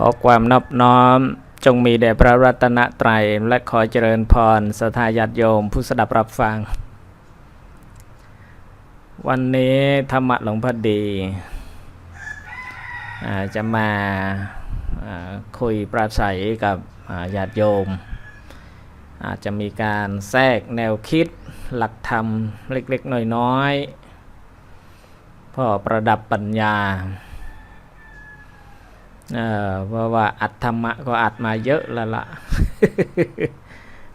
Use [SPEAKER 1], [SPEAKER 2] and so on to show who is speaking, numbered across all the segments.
[SPEAKER 1] ขอความนอบน้อมจงมีแด่พระรัตนตรัยและขอเจริญพรสถาญาติโยมผู้สดับรับฟัง วันนี้ธรรมะหลวงพอดีอาจะมาคุยปราศัยกับญาติโยม อาจจะมีการแทรกแนวคิดหลักธรรมเล็กๆน้อยๆพ่อประดับปัญญา เออเพราะว่าอัดธรรมะก็อัดมาเยอะแล้วละ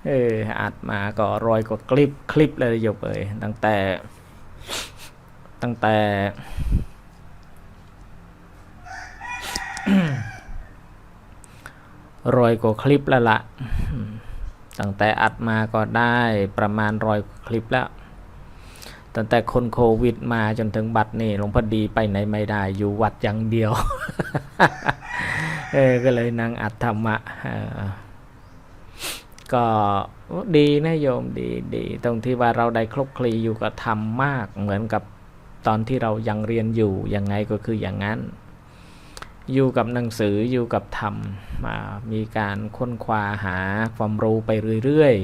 [SPEAKER 1] เอออัดมาก็รอยกว่าคลิปคลิปเลยโยบเอยตั้งแต่ ตั้งแต่รอยกว่าคลิปแล้วละตั้งแต่อัดมาก็ได้ประมาณรอยคลิปแล้ว ตั้งแต่คนโควิดมาจนถึงบัดนี่หลวงพ่อดีไปไหนไม่ได้ อยู่วัดอย่างเดียว เออก็เลยนั่งอัดธรรมะก็ดีนะโยมดีดีตรงที่ว่าเราได้คลุกคลีอยู่กับธรรมมาก เหมือนกับตอนที่เรายังเรียนอยู่ยังไงก็คืออย่างนั้น อยู่กับหนังสืออยู่กับธรรมอ่ามีการค้นคว้าหาความรู้ไปเรื่อย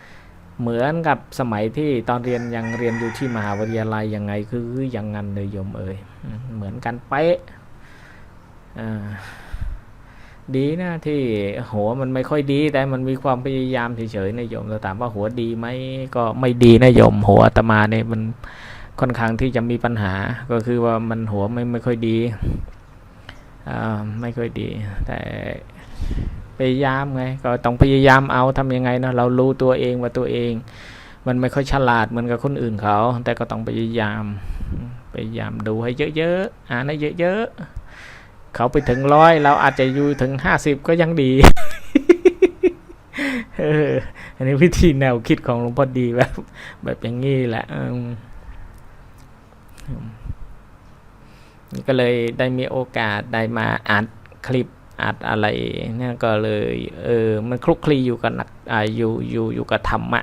[SPEAKER 1] ๆ เหมือนกับสมัยที่ตอนเรียนยังเรียนอยู่ที่มหาวิทยาลัยยังไงคืออย่างนั้นเลยโยมเอ่ยเหมือนกันเป๊ะอ่า ดีนะที่หัวมันไม่ค่อยดี แต่มันมีความพยายามเฉยๆนะโยมเราถามว่าหัวดีไหมก็ไม่ดีนะโยม หัวตมาเนี่ยมันค่อนข้างที่จะมีปัญหา ก็คือว่ามันหัวไม่ไม่ค่อยดีอ่าไม่ค่อยดี แต่พยายามไงก็ต้องพยายามเอาทำยังไงนะเรารู้ตัวเองว่าตัวเอง มันไม่ค่อยฉลาดเหมือนกับคนอื่นเขา แต่ก็ต้องพยายามพยายามดูให้เยอะๆอ่านให้เยอะๆ เขาไปถึงร้อยเราอาจจะอยู่ถึงห้าสิบก็ยังดี เออ อันนี้วิธีแนวคิดของหลวงพ่อดีแบบ แบบอย่างนี้แหละก็เลยได้มีโอกาสได้มาอ่านคลิปอัดอะไรเนี่ยก็เลยเออมันคลุกคลีอยู่กับนักอ่าอยู่อยู่อยู่กับธรรมะ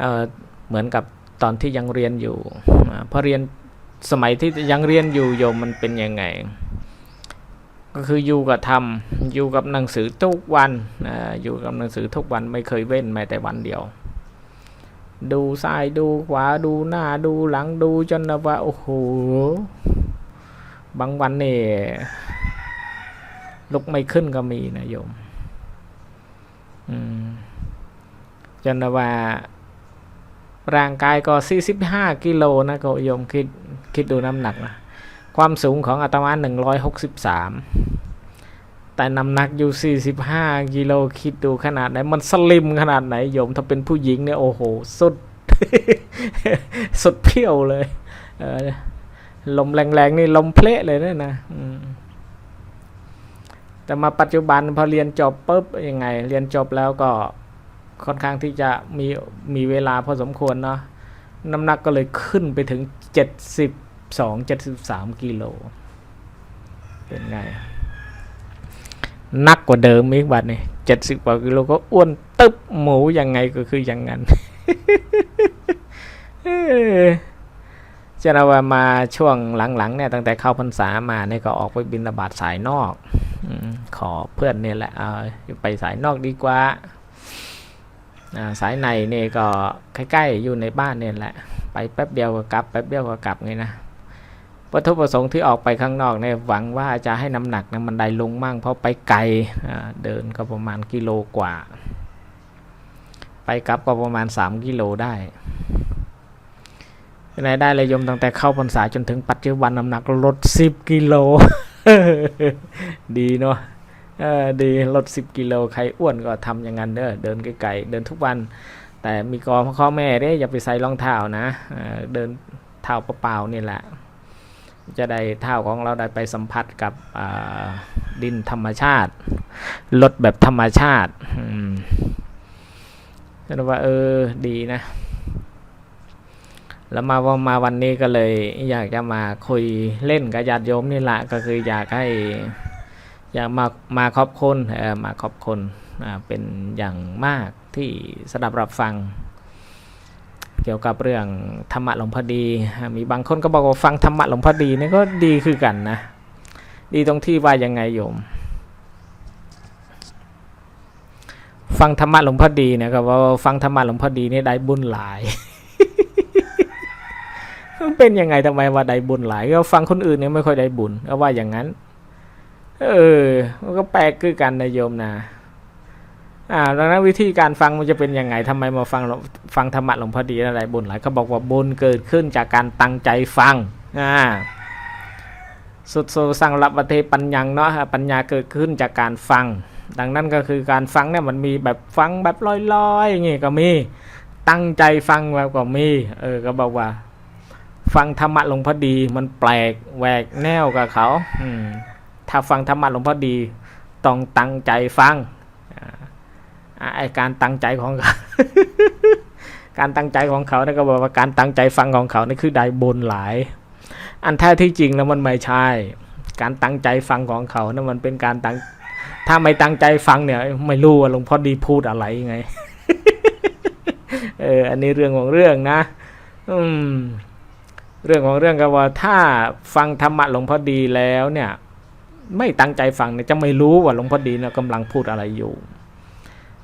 [SPEAKER 1] เออเหมือนกับตอนที่ยังเรียนอยู่พอเรียนสมัยที่ยังเรียนอยู่โยมมันเป็นยังไง ก็คืออยู่กับธรรมอยู่กับหนังสือทุกวันออยู่กับหนังสือทุกวันไม่เคยเว้นแม้แต่วันเดียว ดูซ้ายดูขวาดูหน้าดูหลังดูจนว่าโอ้โหบางวันนี่ลุกไม่ขึ้นก็มีนะโยมอืมจนว่า ร่างกายก็ 45 กิโลนะก็โยมคิดคิดดูน้ำหนักนะ ความสูงของอาตมา 163 แต่น้ำหนักอยู่ 45 กิโลคิดดูขนาดไหน มันสลิมขนาดไหนโยม ถ้าเป็นผู้หญิงเนี่ย โอ้โห สุด สุดเพี้ยวเลยเลมแรงๆ นี่ลมเพละเลยนี่ยนะแต่มาปัจจุบันพอเรียนจบปุ๊บยังไง เรียนจบแล้วก็ค่อนข้างที่จะมีมีเวลาพอสมควรเนาะน้ำหนักก็เลยขึ้นไปถึง 70 72 73กิโล เป็นไง นักกว่าเดิมอีกบัดนี่70กว่ากิโลก็อ้วนตึบหมูยังไงก็คืออย่างนั้นจะเอาว่ามาช่วงหลังๆเนี่ยตั้งแต่เข้าพรรษามาเนี่ยก็ออกไปบินระบาตสายนอกอขอเพื่อนเนี่ยแหละเอาไปสายนอกดีกว่าสายในเนี่ยก็ใกล้ๆอยู่ในบ้านเนี่ยแหละ ไปแป๊บเดียวก็กลับแป๊บเดียวก็กลับไงนะ วัตถุประสงค์ที่ออกไปข้างนอกเนี่ยหวังว่าจะให้น้ำหนักนะมันได้ลงมั่งเพราะไปไกลเดินก็ประมาณกิโลกว่า ไปกลับก็ประมาณ 3 กิโลได้เป็นได้เลยยมตั้งแต่เข้าพรรษาจนถึงปัจจุบันน้ำหนักลด 10 กิโล ดีเนาะดีลด 10 กิโลใครอ้วนก็ทำอย่างนั้นเด้อเดินไกลๆเดินทุกวัน แต่มีกอพ่อแม่เด้อย่าไปใส่รองเท้านะเออเดินเท้าเปล่าๆนี่แหละ จะได้เท้าของเราได้ไปสัมผัสกับดินธรรมชาติลดแบบธรรมชาติอืมก็ว่าเออดีนะ แล้วมาว่ามาวันนี้ก็เลยอยากจะมาคุยเล่นกับญาติโยมนี่แหละก็คืออยากให้อยากมามาขอบคุณเออมาขอบคุณเป็นอย่างมากที่สดับรับฟัง เกี่ยวกับเรื่องธรรมะหลวงพอดี มีบางคนก็บอกว่าฟังธรรมะหลวงพอดีนี่ก็ดีคือกันนะ ดีตรงที่ว่ายังไงโยม ฟังธรรมะหลวงพ่อดีเนะครับว่าฟังธรรมะหลวงพ่อดีนี่ได้บุญหลายมันเป็นยังไงทำไมว่าได้บุญหลาย ก็ฟังคนอื่นเนี่ยไม่ค่อยได้บุญก็ว่าอย่างนั้น เออ มันก็แปลกคือกันนะโยมนะ อ่าดังนั้นวิธีการฟังมันจะเป็นยังไงทำไมมาฟังหลวงฟังธรรมะหลวงพ่อดีอะไรบุญหลายเขาบอกว่าบุญเกิดขึ้นจากการตั้งใจฟังอ่าสุดโซสังรับประเทปัญญังเนาะปัญญาเกิดขึ้นจากการฟัง ดังนั้นก็คือการฟังเนี่ยมันมีแบบฟังแบบลอยๆอย่างงี้ก็มีตั้งใจฟังแบบก็มีเออก็บอกว่า ฟังธรรมะหลวงพ่อดีมันแปลกแหวกแนวกับเขาอืมถ้าฟังธรรมะหลวงพ่อดีต้องตั้งใจฟัง ไอการตั้งใจของเขา การตั้งใจของเขานี่ยก็บอกว่าการตั้งใจฟังของเขานี่คือได้บุญหลาย อันแท้ที่จริงแล้วมันไม่ใช่ การตั้งใจฟังของเขานะมันเป็นการตั้ง ถ้าไม่ตั้งใจฟังเนี่ย ไม่รู้ว่าหลวงพ่อดีพูดอะไรไง เออ อันนี้เรื่องของเรื่องนะ อืม เรื่องของเรื่องก็ว่า ถ้าฟังธรรมะหลวงพ่อดีแล้วเนี่ย ไม่ตั้งใจฟังเนี่ยจะไม่รู้ว่าหลวงพ่อดีเนี่ยกำลังพูดอะไรอยู่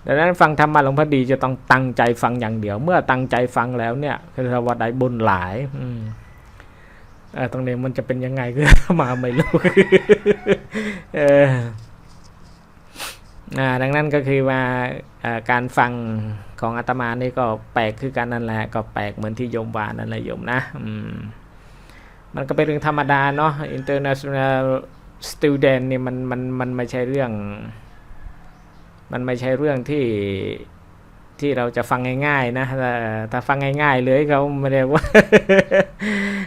[SPEAKER 1] ดังนั้นฟังธรรมะหลวงพ่อดีจะต้องตั้งใจฟังอย่างเดียว เมื่อตั้งใจฟังแล้วเนี่ยคือว่าได้บุญหลายอืมอตรงนี้มันจะเป็นยังไงคือมาไม่รู้เออดังนั้นก็คือว่าการฟังของอาตมานี่ก็แปลกคือกันนั่นแหละก็แปลกเหมือนที่โยมว่านั่นแหละโยมนะอืมมันก็เป็นเรื่องธรรมดาเนาะ international student นี่มันมันมันไม่ใช่เรื่อง มันไม่ใช่เรื่องที่ที่เราจะฟังง่ายๆนะถ้าถ้าฟังง่ายๆเลยเขาไม่ได้ว่า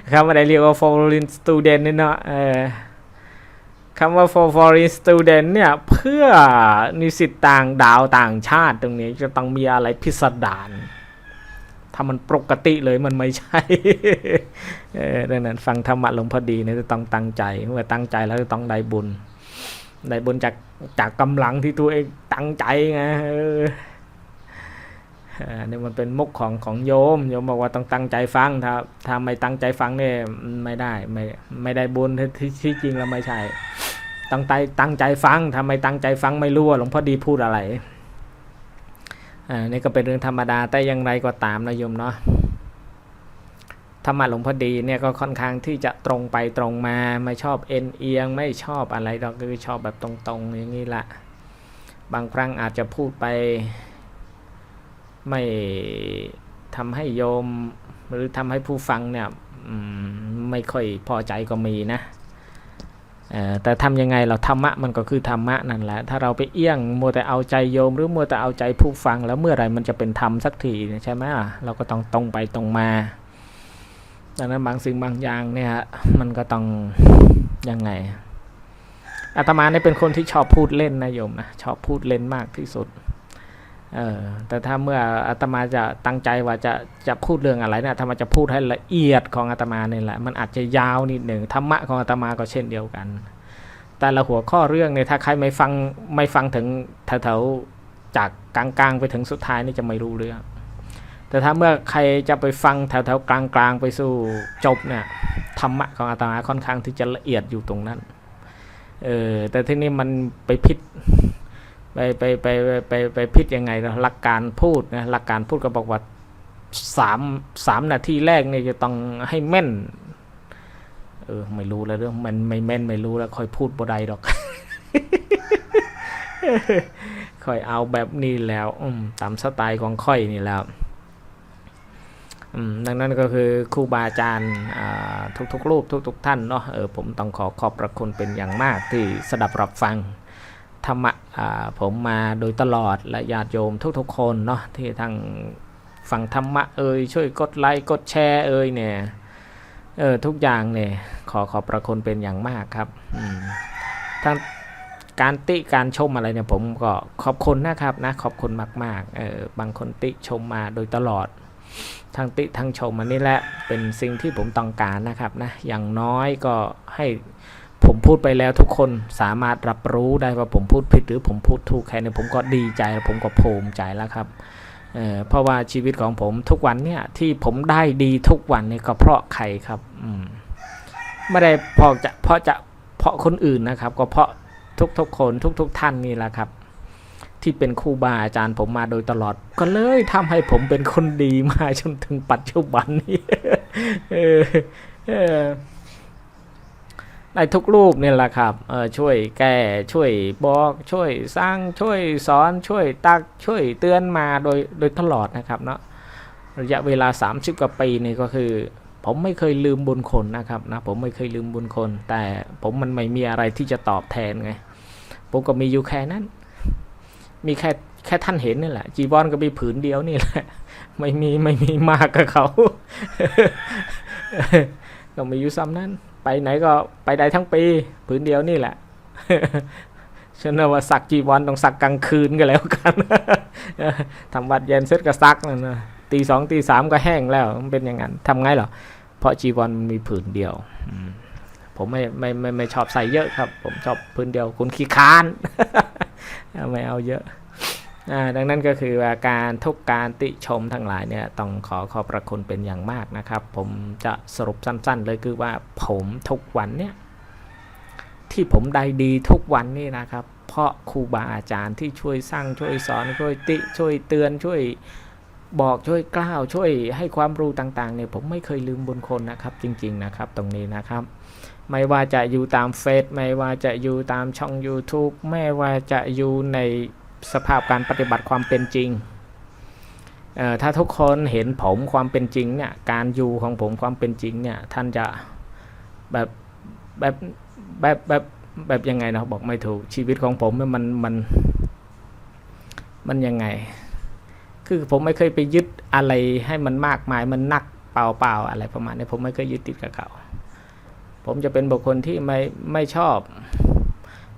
[SPEAKER 1] เขาไม่ได้เรียกว่า foreign student นี่เนาะเออคำว่า for foreign student เนี่ย เพื่อนิสิตต่างดาวต่างชาติตรงนี้จะต้องมีอะไรพิสดารถ้ามันปกติเลยมันไม่ใช่เออดังนั้นฟังธรรมะหลวงพอดีเนี่ยจะต้องตั้งใจ เมื่อตั้งใจแล้วจะต้องได้บุญ ได้บุญจากจากกำลังที่ตัวเองตั้งใจไงเอออันนี้มันเป็นมุกของของโยมโยมบอกว่าต้องตั้งใจฟังถ้าถ้าไม่ตั้งใจฟังเนี่ยไม่ได้ไม่ไม่ได้บุญที่ที่จริงแล้วไม่ใช่ตั้งใจตั้งใจฟังถ้าไม่ตั้งใจฟังไม่รู้ว่าหลวงพ่อดีพูดอะไรอ่านี่ก็เป็นเรื่องธรรมดาแต่อย่างไรก็ตามนะโยมเนาะ ธรรมะหลวงพ่อดีเนี่ยก็ค่อนข้างที่จะตรงไปตรงมาไม่ชอบเอ็นเอียง ไม่ชอบอะไรเราก็คือชอบแบบตรงๆอย่างนี้ละบางครั้งอาจจะพูดไปไม่ทำให้โยมหรือทำให้ผู้ฟังเนี่ยไม่ค่อยพอใจก็มีนะแต่ทำยังไงเราธรรมะมันก็คือธรรมะนั่นแหละถ้าเราไปเอี้ยงมัวแต่เอาใจโยม หรือมัวแต่เอาใจผู้ฟังแล้วเมื่อไหรมันจะเป็นธรรมสักทีใช่ไหมเราก็ต้องตรงไปตรงมา ดังนั้นบางสิ่งบางอย่างเนี่ยฮะมันก็ต้องยังไงอาตมาเนี่ยเป็นคนที่ชอบพูดเล่นนะโยมนะชอบพูดเล่นมากที่สุดเออแต่ถ้าเมื่ออาตมาจะตั้งใจว่าจะจะพูดเรื่องอะไรเนะอาตมาจะพูดให้ละเอียดของอาตมาเนี่ยแหละมันอาจจะยาวนิดหนึ่งธรรมะของอาตมาก็เช่นเดียวกัน แต่ละหัวข้อเรื่องเนี่ยถ้าใครไม่ฟังไม่ฟังถึงแถวๆจากกลางๆไปถึงสุดท้ายนี่จะไม่รู้เรื่อง แต่ถ้าเมื่อใครจะไปฟังแถวๆกลางๆไปสู่จบเนี่ยธรรมะของอาตมาค่อนข้างที่จะละเอียดอยู่ตรงนั้นเออแต่ที่นี่มันไปพิษไปไปไปไปไปพิษยังไงนะหลักการพูดนะหลักการพูดก็บอกว่าสามสามนาทีแรกเนี่ยจะต้องให้แม่นเออไม่รู้แล้วเรื่องมันไม่แม่นไม่รู้แล้วค่อยพูดบ่ได้ดอกค่อยเอาแบบนี้แล้วอืมตามสไตล์ของค่อยนี่แล้ว ดังนั้นก็คือครูบาอาจารย์ทุกๆรูปทุก ๆ ท่านเนาะเออผมต้องขอขอบพระคุณเป็นอย่างมากที่สดับรับฟังธรรมะผมมาโดยตลอดและญาติโยมทุกๆ คนเนาะที่ทั้งฟังธรรมะเอ่ยช่วยกดไลค์กดแชร์เอ่ยเนี่ยเออทุกอย่างเนี่ยขอขอบพระคุณเป็นอย่างมากครับทั้งการติการชมอะไรเนี่ยผมก็ขอบคุณนะครับนะขอบคุณมากๆเออบางคนติชมมาโดยตลอด ทั้งติทั้งชมอันนี้แหละเป็นสิ่งที่ผมต้องการนะครับนะอย่างน้อยก็ให้ผมพูดไปแล้วทุกคนสามารถรับรู้ได้ว่าผมพูดผิดหรือผมพูดถูกแค่นี้ผมก็ดีใจผมก็ภูมิใจแล้วครับเอ่อเพราะว่าชีวิตของผมทุกวันเนี่ยที่ผมได้ดีทุกวันเนี่ยก็เพราะใครครับอืมไม่ได้เพอจะเพราะจะเพเพราะคนอื่นนะครับ ก็เพราะทุกๆคนทุก ๆ ท่านนี่แหละครับ ที่เป็นครูบาอาจารย์ผมมาโดยตลอด ก็เลยทำให้ผมเป็นคนดีมาจนถึงปัจจุบันนี้ออเออในทุกรูปนี่แหละครับเออช่วยแก้ช่วยบอก ช่วยสร้างช่วยสอนช่วยตักช่วยเตือนมาโดยโดยตลอดนะครับเนาะระยะเวลา 30 กว่าปีนี่ก็คือ ผมไม่เคยลืมบุญคนนะครับนะผมไม่เคยลืมบุญคน แต่ผมมันไม่มีอะไรที่จะตอบแทนไงผมก็มีอยู่แค่นั้น มีแค่แค่ท่านเห็นนี่แหละ จีวรก็มีผืนเดียวนี่แหละ ไม่มีไม่มีมากกับเขาก็มีอยู่ซ้ำนั้น ไปไหนก็ไปได้ทั้งปีผืนเดียวนี่แหละฉันว่าสักจีวรต้องสักกลางคืนก็แล้วกันทำวัดเย็นเสร็จก็ซักนั่นนะตีสองตีสามก็แห้งแล้วมันเป็นอย่างนั้นทำไงหรอเพราะจีวรมันมีผืนเดียวผมไม่ไม่ไม่ไม่ชอบใส่เยอะครับ ผมชอบผืนเดียวคุณขี้ค้าน ไม่เอาเยอะดังนั้นก็คือว่าการทุกการติชมทั้งหลายเนี่ยต้องขอขอบพระคุณเป็นอย่างมากนะครับ ผมจะสรุปสั้นๆเลยคือว่าผมทุกวันเนี่ยที่ผมได้ดีทุกวันนี่นะครับ เพราะครูบาอาจารย์ที่ช่วยสร้างช่วยสอนช่วยติช่วยเตือนช่วยบอกช่วยกล่าวช่วยให้ความรู้ต่างๆเนี่ยผมไม่เคยลืมบุญคนนะครับ จริง ๆนะครับ ตรงนี้นะครับ ไม่ว่าจะอยู่ตามเฟซไม่ว่าจะอยู่ตามช่อง YouTube ไม่ว่าจะอยู่ในสภาพการปฏิบัติความเป็นจริง ถ้าทุกคนเห็นผมความเป็นจริงเนี่ย การอยู่ของผมความเป็นจริงเนี่ย ท่านจะแบบแบบแบบแบบแบบยังไงนะบอกไม่ถูกชีวิตของผมมันมันมันยังไง คือผมไม่เคยไปยึดอะไรให้มันมากมายมันนักเปล่าๆอะไรประมาณนี้ผมไม่เคยยึดติดกับเขา ผมจะเป็นบุคคลที่ไม่ไม่ชอบ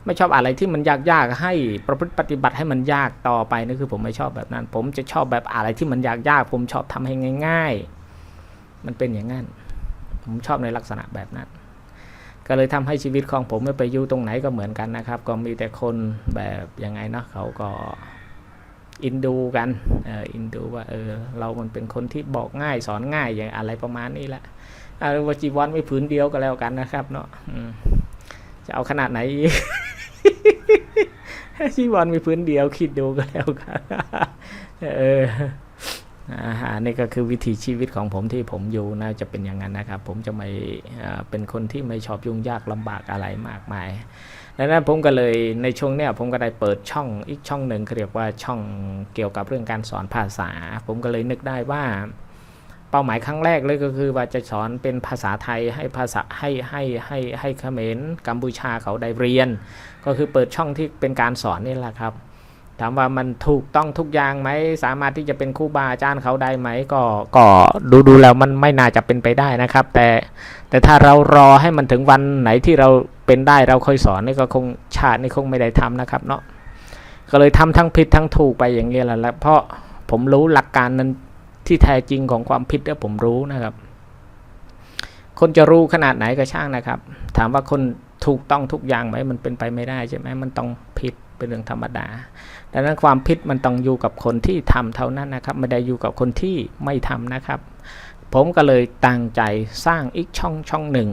[SPEAKER 1] ไม่ชอบอะไรที่มันยากๆให้ประพฤติปฏิบัติให้มันยากต่อไปนี่คือผมไม่ชอบแบบนั้น ผมจะชอบแบบอะไรที่มันยากๆผมชอบทำให้ง่าย ๆ มันเป็นอย่างนั้น ผมชอบในลักษณะแบบนั้น ก็เลยทำให้ชีวิตของผมไม่ไปอยู่ตรงไหนก็เหมือนกันนะครับ ก็มีแต่คนแบบยังไงเนาะเขาก็อินดูกันเอออินดูว่าเออเรามันเป็นคนที่บอกง่ายสอนง่ายอย่างอะไรประมาณนี้แหละ เอาวจีวรไม่ผืนเดียวก็แล้วกันนะครับ เนาะจะเอาขนาดไหนอีกจีวรมีพื้นเดียวคิดดูก็แล้วกันเอออาหารนี่ก็คือวิถีชีวิตของผมที่ผมอยู่นะจะเป็นอย่างนั้นนะครับ ผมจะไม่เป็นคนที่ไม่ชอบยุ่งยากลำบากอะไรมากมายดังนั้นผมก็เลยในช่วงเนี้ยผมก็ได้เปิดช่องอีกช่องหนึ่งเรียกว่าช่องเกี่ยวกับเรื่องการสอนภาษา ผมก็เลยนึกได้ว่า เป้าหมายครั้งแรกเลยก็คือว่าจะสอนเป็นภาษาไทยให้ภาษาให้ให้ให้ให้เขมรกัมพูชาเขาได้เรียน ก็คือเปิดช่องที่เป็นการสอนนี่แหละครับถามว่ามันถูกต้องทุกอย่างไหมสามารถที่จะเป็นครูบาอาจารย์เขาได้ไหมก็ก็ดูดูแล้วมันไม่น่าจะเป็นไปได้นะครับ แต่แต่ถ้าเรารอให้มันถึงวันไหนที่เราเป็นได้เราค่อยสอนนี่ก็คงชาตินี่คงไม่ได้ทำนะครับเนาะก็เลยทำทั้งผิดทั้งถูกไปอย่างเงี้ยแหละเพราะผมรู้หลักการนั้น ที่แท้จริงของความผิดเนี่ยผมรู้นะครับ คนจะรู้ขนาดไหนก็ช่างนะครับ ถามว่าคนถูกต้องทุกอย่างไหมมันเป็นไปไม่ได้ใช่ไหมมันต้องผิดเป็นเรื่องธรรมดา ดังนั้นความผิดมันต้องอยู่กับคนที่ทำเท่านั้นนะครับ ไม่ได้อยู่กับคนที่ไม่ทำนะครับ ผมก็เลยตั้งใจสร้างอีกช่องช่องหนึ่ง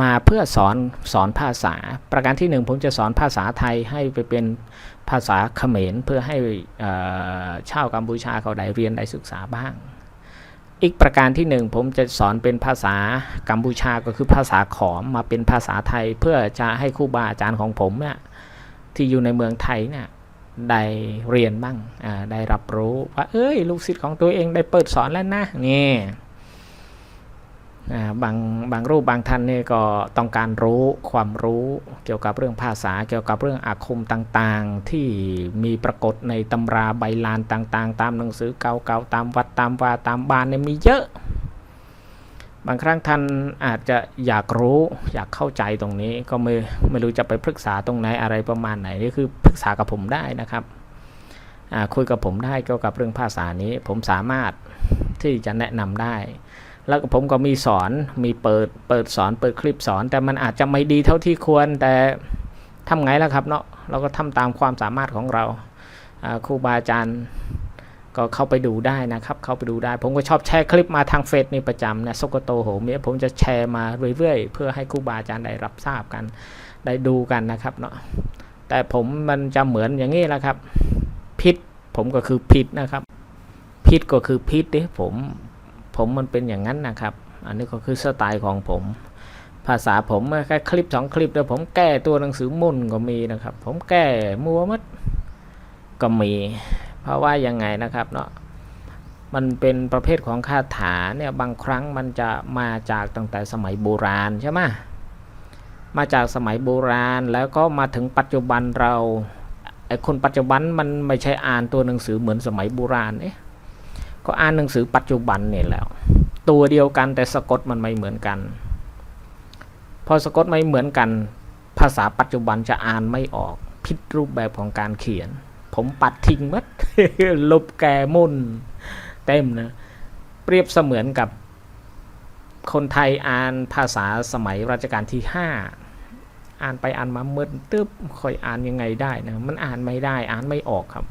[SPEAKER 1] มาเพื่อสอนสอนภาษา ประการที่หนึ่งผมจะสอนภาษาไทยให้ไปเป็นภาษาเขมรเพื่อให้เอ่อชาวกัมพูชาเขาได้เรียนได้ศึกษาบ้าง อีกประการที่หนึ่งผมจะสอนเป็นภาษากัมพูชาก็คือภาษาขอมมาเป็นภาษาไทย เพื่อจะให้ครูบาอาจารย์ของผมเนี่ยที่อยู่ในเมืองไทยเนี่ยได้เรียนบ้างได้รับรู้ว่าเอ้ยลูกศิษย์ของตัวเองได้เปิดสอนแล้วนะนี่ บางบางรูปบางท่านเนี่ยก็ต้องการรู้ความรู้เกี่ยวกับเรื่องภาษา เกี่ยวกับเรื่องอาคมต่างๆ ที่มีปรากฏในตำราใบลานต่างๆ ตามหนังสือเก่าๆตามวัดตามวาตามบ้านเนี่ยมีเยอะ บางครั้งท่านอาจจะอยากรู้อยากเข้าใจตรงนี้ก็ไม่ไม่รู้จะไปปรึกษาตรงไหนอะไรประมาณไหนนี่คือปรึกษากับผมได้นะครับคุยกับผมได้เกี่ยวกับเรื่องภาษานี้ผมสามารถที่จะแนะนำได้ แล้วผมก็มีสอนมีเปิดเปิดสอนเปิดคลิปสอน แต่มันอาจจะไม่ดีเท่าที่ควรแต่ทำไงล่ะครับเนาะเราก็ทำตามความสามารถของเราครูบาอาจารย์ก็เข้าไปดูได้นะครับ เข้าไปดูได้ ผมก็ชอบแชร์คลิปมาทางเฟซนี่ประจำนะสกโตโหมีผมจะแชร์มาเรื่อยๆ เพื่อให้ครูบาอาจารย์ได้รับทราบกัน ได้ดูกันนะครับเนาะแต่ผมมันจะเหมือนอย่างนี้แหละครับ พิษผมก็คือพิษนะครับ พิษก็คือพิษด้ผม ผมมันเป็นอย่างนั้นนะครับ อันนี้ก็คือสไตล์ของผม ภาษาผมแค่คลิปสองคลิปแล้วผมแก้ตัวหนังสือมุ่นก็มีนะครับ ผมแก้มัวมัดก็มี เพราะว่ายังไงนะครับเนาะมันเป็นประเภทของคาถาเนี่ยบางครั้งมันจะมาจากตั้งแต่สมัยโบราณใช่ไหมมาจากสมัยโบราณแล้วก็มาถึงปัจจุบันเราไอคนปัจจุบันมันไม่ใช่อ่านตัวหนังสือเหมือนสมัยโบราณเอ๊ะ ก็อ่านหนังสือปัจจุบันเนี่ยแล้ว ตัวเดียวกันแต่สะกดมันไม่เหมือนกัน พอสะกดไม่เหมือนกัน ภาษาปัจจุบันจะอ่านไม่ออกผิดรูปแบบของการเขียน ผมปัดทิ้งมัดลบแกมุนเต็มนะเปรียบเสมือนกับคนไทยอ่านภาษาสมัยรัชกาลที่ห้าอ่านไปอ่านมาเมื่อตึ๊บค่อยอ่านยังไงได้นะมันอ่านไม่ได้อ่านไม่ออกครับ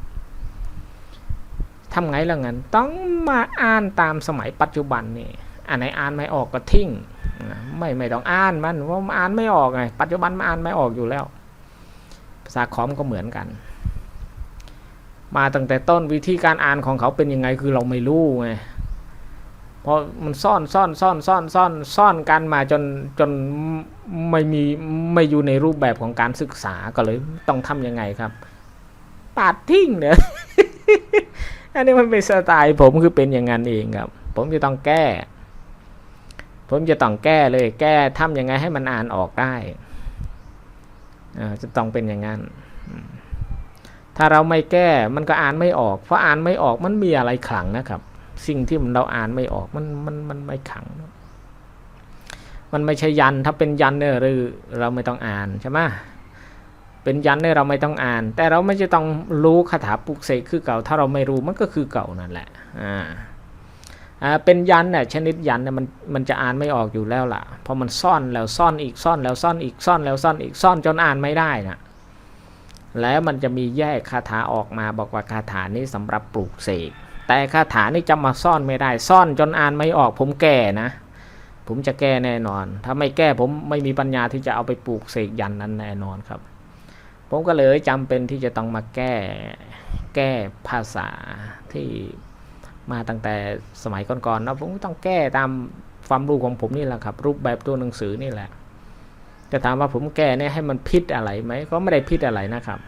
[SPEAKER 1] ทำไงล่ะงั้นต้องมาอ่านตามสมัยปัจจุบันนี่อันไหนอ่านไม่ออกก็ทิ้งไม่ไม่ต้องอ่านมันว่ามันอ่านไม่ออกไงปัจจุบันมันอ่านไม่ออกอยู่แล้ว ภาษาคอมก็เหมือนกัน มาตั้งแต่ต้นวิธีการอ่านของเขาเป็นยังไงคือเราไม่รู้ไงเพราะมันซ่อนซ่อนซ่อนซ่อนซ่อนซ่อนกันมาจนจนไม่มีไม่อยู่ในรูปแบบของการศึกษาก็เลยต้องทำยังไงครับ ปาดทิ้งเนี่ย อันนี้มันเป็นสไตล์ผมคือเป็นอย่างนั้นเองครับ ผมจะต้องแก้ ผมจะต้องแก้เลย แก้ทำยังไงให้มันอ่านออกได้อ่าจะต้องเป็นอย่างนั้น ถ้าเราไม่แก้มันก็อ่านไม่ออก เพราะอ่านไม่ออกมันมีอะไรขลังนะครับ สิ่งที่มันเราอ่านไม่ออกมันมันมันไม่ขลัง มันไม่ใช่ยันถ้าเป็นยันเนี่ยหรือเราไม่ต้องอ่านใช่ไหม เป็นยันเนี่ยเราไม่ต้องอ่าน แต่เราไม่จะต้องรู้คาถาปลุกเสกคือเก่า ถ้าเราไม่รู้มันก็คือเก่านั่นแหละอ่าเป็นยันเนี่ยชนิดยันเนี่ยมันมันจะอ่านไม่ออกอยู่แล้วล่ะเพราะมันซ่อนแล้วซ่อนอีกซ่อนแล้วซ่อนอีกซ่อนแล้วซ่อนอีกซ่อนจนอ่านไม่ได้นะแล้วมันจะมีแยกคาถาออกมาบอกว่าคาถานี้สำหรับปลูกเสกแต่คาถานี่จะมาซ่อนไม่ได้ซ่อนจนอ่านไม่ออกผมแก่นะ ผมจะแก้แน่นอน ถ้าไม่แก้ผมไม่มีปัญญาที่จะเอาไปปลูกเสกยันนั้นแน่นอนครับ ผมก็เลยจำเป็นที่จะต้องมาแก้แก้ภาษาที่มาตั้งแต่สมัยก่อนๆเนาะผมก็ต้องแก้ตามความรู้ของผมนี่แหละครับ รูปแบบตัวหนังสือนี่แหละจะถามว่าผมแก้เนี่ยให้มันพิษอะไรไหมก็ไม่ได้พิษอะไรนะครับ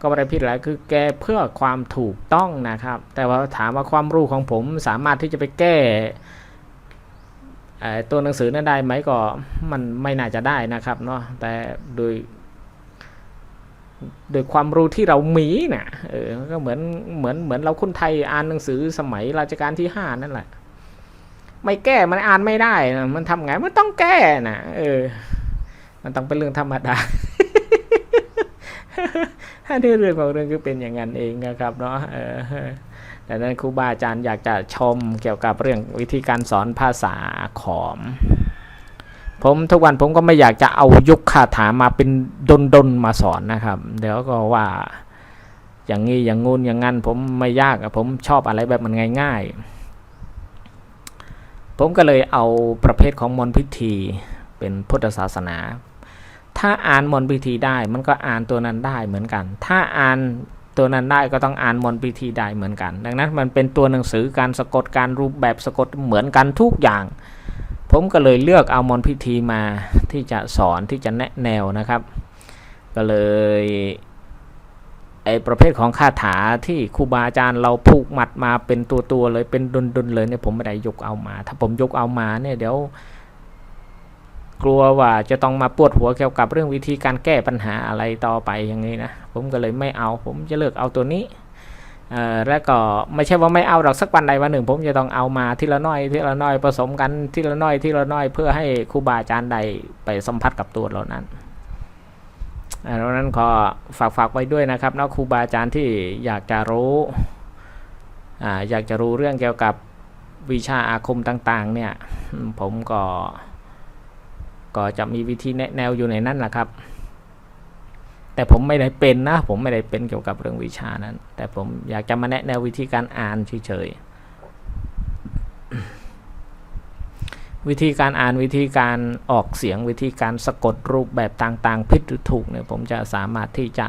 [SPEAKER 1] ก็ไม่ได้พิษอะไรคือแก้เพื่อความถูกต้องนะครับ แต่ว่าถามว่าความรู้ของผมสามารถที่จะไปแก่ตัวหนังสือนั้นได้ไหมก็มันไม่น่าจะได้นะครับเนาะแต่โดย โดยความรู้ที่เรามีนะ่ะเออก็เหมือนเหมือนเหมือนเราคนไทยอ่านหนังสือสมัยรัชกาลที่ห้านั่นแหละ ไม่แก้มันอ่านไม่ได้นะมันทำไงมันต้องแก้นะเออ มันต้องเป็นเรื่องธรรมดาอันนี้เรื่องของเรื่องคือเป็นอย่างนั้นเองนะครับเนาะเออแต่นั้นครูบาอาจารย์อยากจะชมเกี่ยวกับเรื่องวิธีการสอนภาษาขอม ผมทุกวันผมก็ไม่อยากจะเอายุคคาถามาเป็นดนดนๆมาสอนนะครับ เดี๋ยวก็ว่าอย่างนี้อย่างงูนอย่างงั้นผมไม่ยากผมชอบอะไรแบบมันง่าย ๆ ผมก็เลยเอาประเภทของมนต์พิธีเป็นพุทธศาสนา ถ้าอ่านมนต์พิธีได้มันก็อ่านตัวนั้นได้เหมือนกัน ถ้าอ่านตัวนั้นได้ก็ต้องอ่านมนต์พิธีได้เหมือนกัน ดังนั้นมันเป็นตัวหนังสือการสะกดการรูปแบบสะกดเหมือนกันทุกอย่าง ผมก็เลยเลือกเอามนพิธีมาที่จะสอนที่จะแนะแนวนะครับ ก็เลยไอประเภทของคาถาที่ครูบาอาจารย์เราผูกมัดมาเป็นตัวตัวเลยเป็นดุนๆเลยเนี่ยผมไม่ได้ยกเอามา ถ้าผมยกเอามาเนี่ยเดี๋ยว กลัวว่าจะต้องมาปวดหัวเกี่ยวกับเรื่องวิธีการแก้ปัญหาอะไรต่อไปอย่างนี้นะผมก็เลยไม่เอา ผมจะเลือกเอาตัวนี้ เออแล้วก็ไม่ใช่ว่าไม่เอาหรอกสักวันใดวันหนึ่ง ผมจะต้องเอามาทีละน้อยทีละน้อยผสมกันทีละน้อยทีละน้อยเพื่อให้ครูบาอาจารย์ใดไปสัมผัสกับตัวเรานั้นอ่าดังนั้นขอฝากฝากไว้ด้วยนะครับนะครูบาอาจารย์ที่อยากจะรู้ออยากจะรู้เรื่องเกี่ยวกับวิชาอาคมต่างๆเนี่ยผมก็ก็จะมีวิธีแนแนวอยู่ในนั้นแหละครับ แต่ผมไม่ได้เป็นนะ ผมไม่ได้เป็นเกี่ยวกับเรื่องวิชานั้น แต่ผมอยากจะมาแนะแนววิธีการอ่านเฉยๆวิธีการอ่านวิธีการออกเสียงวิธีการสะกดรูปแบบต่างๆผิดหรือถูกเนี่ยผมจะสามารถที่จะ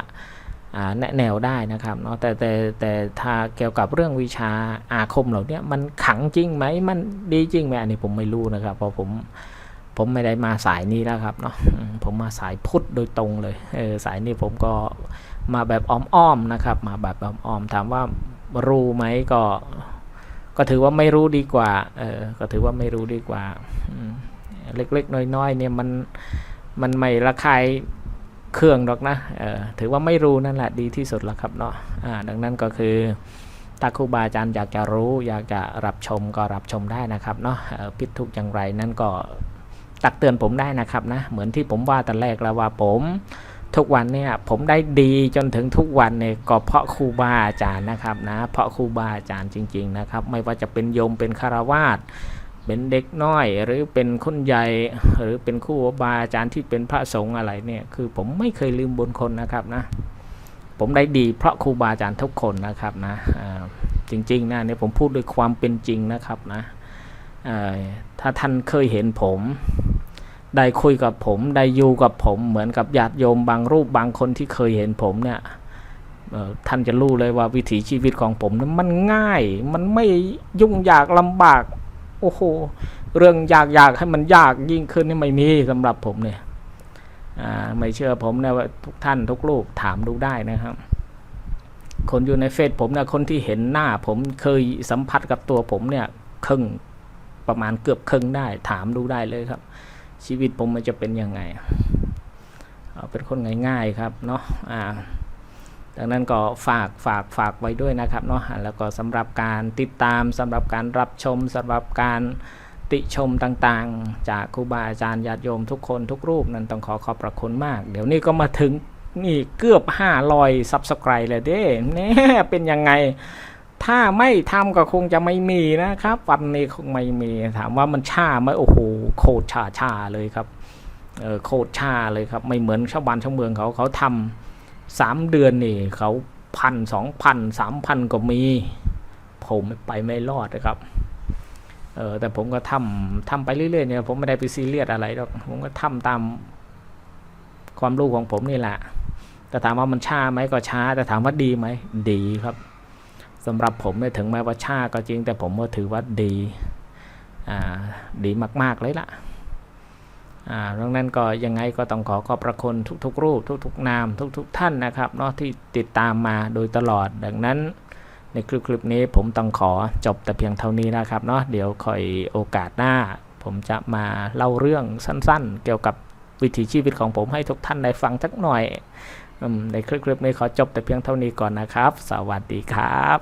[SPEAKER 1] แนะแนวได้นะครับเนาะแต่แต่แต่ถ้าเกี่ยวกับเรื่องวิชาอาคมเหล่านี้มันขังจริงไหมมันดีจริงไหมอันนี้ผมไม่รู้นะครับเพราะผม ผมไม่ได้มาสายนี้แล้วครับเนาะผมมาสายพุทธโดยตรงเลยเออสายนี้ผมก็มาแบบอ้อมๆนะครับ มาแบบอ้อมๆถามว่ารู้ไหมก็ ก็ถือว่าไม่รู้ดีกว่าเออก็ถือว่าไม่รู้ดีกว่าเล็กๆน้อยๆเนี่ยมันมันไม่ระคายเครื่องหรอกนะเออถือว่าไม่รู้นั่นแหละดีที่สุดแล้วครับเนาะอ่าดังนั้นก็คือถ้าครูบาอาจารย์อยากจะรู้ อยากจะรับชมก็รับชมได้นะครับเนาะเอ่อผิดทุกอย่างไรนั่นก็ ตักเตือนผมได้นะครับนะเหมือนที่ผมว่าแต่แรกแล้วว่าผม ทุกวันเนี่ยผมได้ดีจนถึงทุกวันเนี่ยก็เพราะครูบาอาจารย์นะครับนะเพราะครูบาอาจารย์จริง ๆ นะครับ ไม่ว่าจะเป็นโยมเป็นคารวาสเป็นเด็กน้อยหรือเป็นคนใหญ่หรือเป็นครูบาอาจารย์ที่เป็นพระสงฆ์อะไรเนี่ยคือผมไม่เคยลืมบุญคนนะครับนะผมได้ดีเพราะครูบาอาจารย์ทุกคนนะครับนะจริงๆนะเนี่ยผมพูดด้วยความเป็นจริงนะครับนะ ถ้าท่านเคยเห็นผม ได้คุยกับผม ได้อยู่กับผมเหมือนกับญาติโยมบางรูปบางคนที่เคยเห็นผมเนี่ยท่านจะรู้เลยว่าวิถีชีวิตของผมนั้นมันง่าย มันไม่ยุ่งยากลำบาก โอ้โห เรื่องยากยากให้มันยากยิ่งขึ้นนี่ไม่มีสำหรับผมเนี่ยไม่เชื่อผมนะว่าทุกท่านทุกรูปถามดูได้นะครับ คนอยู่ในเฟซผมเนี่ยคนที่เห็นหน้าผมเคยสัมผัสกับตัวผมเนี่ยครึ่ง ประมาณเกือบครึ่งได้ ถามดูได้เลยครับ ชีวิตผมมันจะเป็นยังไงเอาเป็นคนง่ายๆครับเนาะอ่าดังนั้นก็ฝากฝากฝากไว้ด้วยนะครับเนาะแล้วก็สำหรับการติดตามสำหรับการรับชมสำหรับการติชมต่างๆ จากครูบาอาจารย์ญาติโยมทุกคนทุกรูปนั้นต้องขอขอบพระคุณมาก เดี๋ยวนี้ก็มาถึงนี่เกือบ500ซับสไครต์เลยเด้เนี่ยเป็นยังไง ถ้าไม่ทำก็คงจะไม่มีนะครับวันนี้คงไม่มีถามว่ามันชาไหมโอ้โหโคตรชาชาเลยครับเออโคตรชาเลยครับ ไม่เหมือนชาวบ้านชาวเมืองเขาเขาทำสามเดือนนี่เขาพันสองพันสามพันก็มี ผมไปไม่รอดนะครับเออแต่ผมก็ทำทำไปเรื่อยๆเนี่ยผมไม่ได้ไปซีเรียสอะไรหรอกผมก็ทำตามความรู้ของผมนี่แหละแต่ถามว่ามันช้าไหมก็ช้า แต่ถามว่าดีไหมดีครับ สำหรับผมเนี่ยถึงแม้ว่าชาก็จริง แต่ผมก็ถือว่าดีาดีมาก ๆ เลยล่ะอ่าดังนั้นก็ยังไงก็ต้องขอขอบพระคุณทุก ๆ รูป ทุก ๆ นาม ทุก ๆ ท่านนะครับเนาะที่ติดตามมาโดยตลอด ดังนั้นในคลิปคลิปนี้ผมต้องขอจบแต่เพียงเท่านี้นะครับเนาะเดี๋ยวคอยโอกาสหน้า ผมจะมาเล่าเรื่องสั้นๆ เกี่ยวกับวิถีชีวิตของผมให้ทุกท่านได้ฟังสักหน่อยในคลิปนี้ขอจบแต่เพียงเท่านี้ก่อนนะครับ สวัสดีครับ